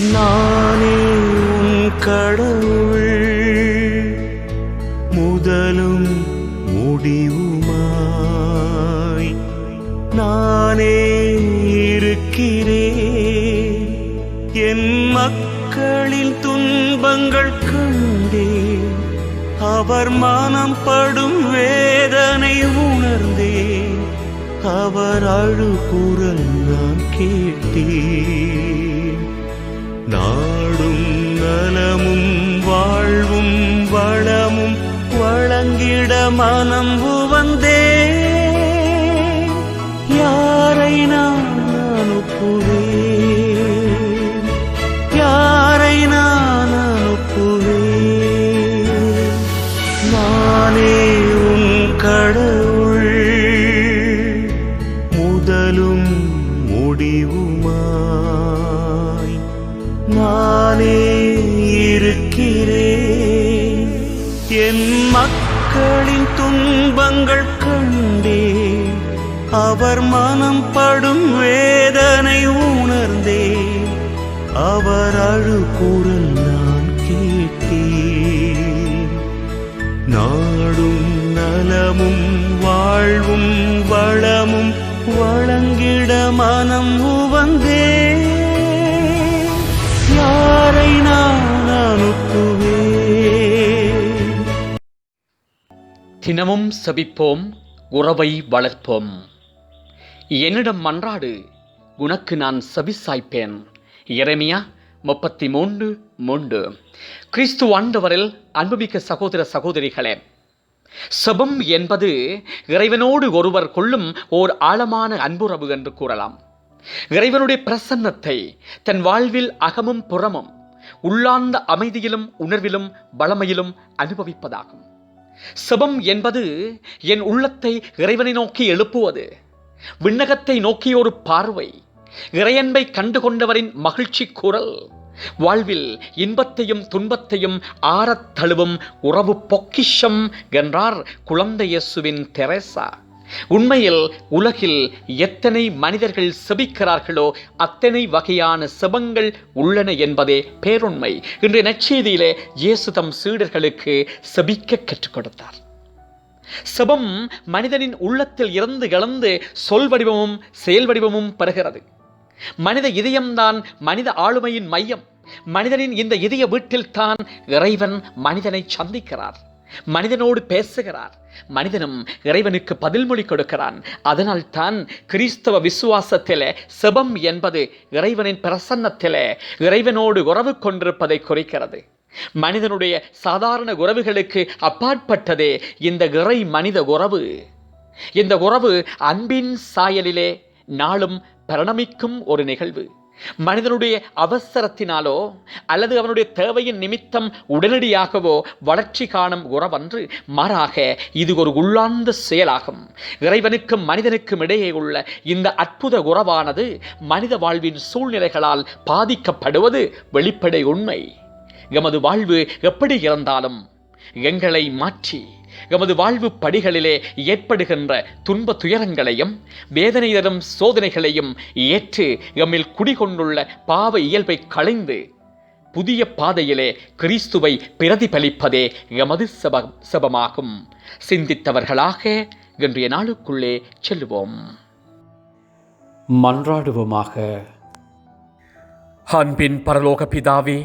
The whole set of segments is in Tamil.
நானே உன் கடவுள். முதலும் முடிவுமாய் நானே இருக்கிறேன். என் மக்களின் துன்பங்கள் கண்டேன். அவர் மனம் படும் வேதனை உணர்ந்தேன். அவர் அழுகுரல் நான் கேட்டேன். நாடும் நலமும் வாழ்வும் வளமும் வழங்கிட மனம் மக்களின் துன்பங்கள் கண்டே அவர் மனம் படும் வேதனை உணர்ந்தே அவர் அழுகுரல் நான் கேட்டேன் நாடும் நலமும் வாழ்வும் வளமும் வழங்கிட மனம் உவந்தே. தினமும் செபிப்போம் உறவை வளர்ப்போம். என்னிடம் மன்றாடு உனக்கு நான் சபி சாய்ப்பேன் எரேமியா முப்பத்தி மூன்று மூன்று. கிறிஸ்து ஆண்டவரில் அன்புமிக்க சகோதர சகோதரிகளே செபம் என்பது இறைவனோடு ஒருவர் கொள்ளும் ஓர் ஆழமான அன்புறவு என்று கூறலாம். இறைவனுடைய பிரசன்னத்தை தன் வாழ்வில் அகமும் புறமும் உள்ளார்ந்த அமைதியிலும் உணர்விலும் வளமையிலும் அனுபவிப்பதாகும். செபம் என்பது என் உள்ளத்தை இறைவனை நோக்கி எழுப்புவது விண்ணகத்தை நோக்கிய ஒரு பார்வை இறையன்பை கண்டுகொண்டவரின் மகிழ்ச்சி குரல் வாழ்வில் இன்பத்தையும் துன்பத்தையும் ஆறத் தழுவும் உறவு பொக்கிஷம் என்றார் குழந்தை இயேசுவின் தெரேசா. உண்மையில் உலகில் எத்தனை மனிதர்கள் செபிக்கிறார்களோ அத்தனை வகையான செபங்கள் உள்ளன என்பதே பேருண்மை. இன்றைய நச்செய்தியிலே இயேசு தம் சீடர்களுக்கு செபிக்க கற்றுக் கொடுத்தார் செபம் மனிதனின் உள்ளத்தில் இருந்து கலந்து சொல் வடிவமும் செயல் வடிவமும் பெறுகிறது. மனித இதயம்தான் மனித ஆளுமையின் மையம். மனிதனின் இந்த இதய வீட்டில்தான் இறைவன் மனிதனை சந்திக்கிறார். மனிதனோடு பேசுகிறார். மனிதனும் இறைவனுக்கு பதில்மொழி கொடுக்கிறான். அதனால் தான் கிறிஸ்தவ விசுவாசத்திலே செபம் என்பது இறைவனின் பிரசன்னத்திலே இறைவனோடு உறவு கொண்டிருப்பதை குறிக்கிறது. மனிதனுடைய சாதாரண உறவுகளுக்கு அப்பாற்பட்டதே இந்த இறை மனித உறவு. இந்த உறவு அன்பின் சாயலிலே நாளும் பரணமிக்கும் ஒரு நிகழ்வு. மனிதனுடைய அவசரத்தினாலோ அல்லது அவனுடைய தேவையின் நிமித்தம் உடனடியாகவோ வளர்ச்சி காணும் உறவன்று மாறாக இது ஒரு உள்ளார்ந்த செயலாகும். இறைவனுக்கும் மனிதனுக்கும் இடையே உள்ள இந்த அற்புத உறவானது மனித வாழ்வின் சூழ்நிலைகளால் பாதிக்கப்படுவது வெளிப்படை உண்மை. எமது வாழ்வு எப்படி இருந்தாலும் எங்களை மாற்றி எமது வாழ்வு படிகளிலே ஏற்படுகின்ற துன்ப துயரங்களையும் வேதனை தரும் சோதனைகளையும் ஏற்று எம்மில் குடிகொண்டுள்ள பாவ இயல்பை களைந்து புதிய பாதையிலே கிறிஸ்துவை பிரதிபலிப்பதே எமது சப சபமாகும். சிந்தித்தவர்களாக இன்றைய நாளுக்குள்ளே செல்லுவோம் மன்றாடுவோமாக. அன்பின் பரலோக பிதாவே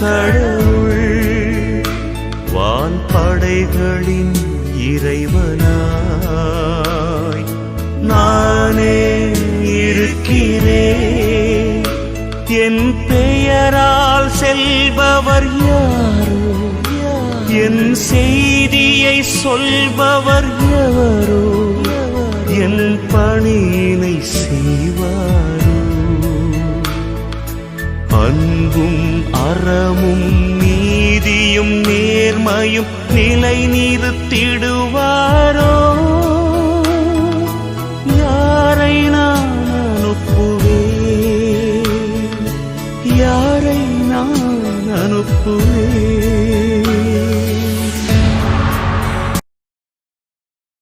கடவுள் வான் படைகளின் இறைவனாய் நானே இருக்கிறேன். என் பெயரால் செல்பவர் யாரோ? என் செய்தியை சொல்பவர் யாரோ? என் பணியினை செய்வாரோ? அன்பும் அறமும் நீதியும் நேர்மையும் நிலை நிறுத்திடுவாரோ? யாரை நான் அனுப்புவே யாரை நான் அனுப்புவே